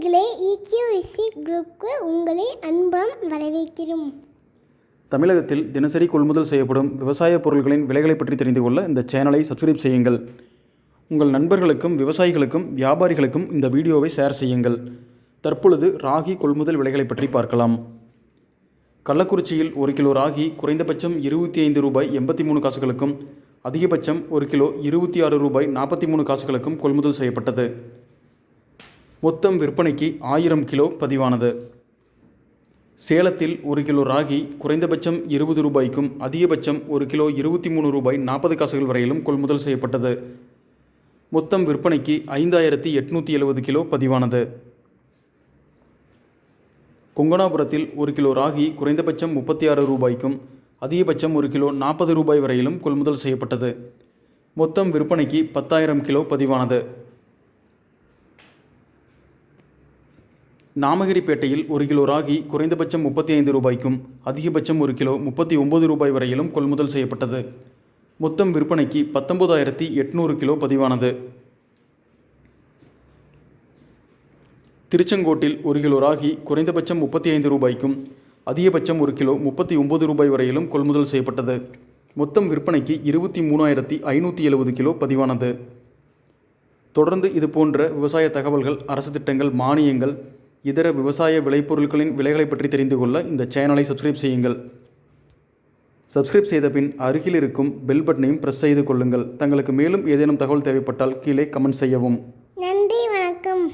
நேயர்களே இக்யூஎஸ்சி குரூப்க்கு உங்களை அன்புடன் வரவேற்கிறோம். தமிழகத்தில் தினசரி கொள்முதல் செய்யப்படும் விவசாய பொருட்களின் விலைகளை பற்றி தெரிந்து கொள்ள இந்த சேனலை சப்ஸ்கிரைப் செய்யுங்கள். உங்கள் நண்பர்களுக்கும் விவசாயிகளுக்கும் வியாபாரிகளுக்கும் இந்த வீடியோவை ஷேர் செய்யுங்கள். தற்பொழுது ராகி கொள்முதல் விலைகளை பற்றி பார்க்கலாம். கள்ளக்குறிச்சியில் ஒரு கிலோ ராகி குறைந்தபட்சம் இருபத்தி ஐந்து ரூபாய் எண்பத்தி மூணு காசுகளுக்கும் அதிகபட்சம் ஒரு கிலோ இருபத்தி ஆறு ரூபாய் நாற்பத்தி மூணு காசுகளுக்கும் கொள்முதல் செய்யப்பட்டது. மொத்தம் விற்பனைக்கு ஆயிரம் கிலோ பதிவானது. சேலத்தில் ஒரு கிலோ ராகி குறைந்தபட்சம் இருபது ரூபாய்க்கும் அதிகபட்சம் ஒரு கிலோ இருபத்தி மூணு ரூபாய் நாற்பது காசுகள் வரையிலும் கொள்முதல் செய்யப்பட்டது. மொத்தம் விற்பனைக்கு ஐந்தாயிரத்தி எட்நூற்றி எழுபது கிலோ பதிவானது. கொங்கனாபுரத்தில் ஒரு கிலோ ராகி குறைந்தபட்சம் முப்பத்தி ஆறு ரூபாய்க்கும் அதிகபட்சம் ஒரு கிலோ நாற்பது ரூபாய் வரையிலும் கொள்முதல் செய்யப்பட்டது. மொத்தம் விற்பனைக்கு பத்தாயிரம் கிலோ பதிவானது. நாமகிரிப்பேட்டையில் ஒரு கிலோ ராகி குறைந்தபட்சம் முப்பத்தி ஐந்து ரூபாய்க்கும் அதிகபட்சம் ஒரு கிலோ முப்பத்தி ஒம்பது ரூபாய் வரையிலும் கொள்முதல் செய்யப்பட்டது. மொத்தம் விற்பனைக்கு பத்தொன்பதாயிரத்தி எட்நூறு கிலோ பதிவானது. திருச்செங்கோட்டில் ஒரு கிலோ ராகி குறைந்தபட்சம் முப்பத்தி ஐந்து ரூபாய்க்கும் அதிகபட்சம் ஒரு கிலோ முப்பத்தி ஒம்பது ரூபாய் வரையிலும் கொள்முதல் செய்யப்பட்டது. மொத்தம் விற்பனைக்கு இருபத்தி மூணாயிரத்தி ஐநூற்றி எழுபது கிலோ பதிவானது. தொடர்ந்து இது போன்ற விவசாய தகவல்கள் அரசு திட்டங்கள் மானியங்கள் இதர விவசாய விளைபொருட்களின் விலைகளை பற்றி தெரிந்து கொள்ள இந்த சேனலை சப்ஸ்கிரைப் செய்யுங்கள். சப்ஸ்கிரைப் செய்த பின் அருகில் இருக்கும் பெல் பட்டனையும் ப்ரெஸ் செய்து கொள்ளுங்கள். தங்களுக்கு மேலும் ஏதேனும் தகவல் தேவைப்பட்டால் கீழே கமெண்ட் செய்யவும். நன்றி வணக்கம்.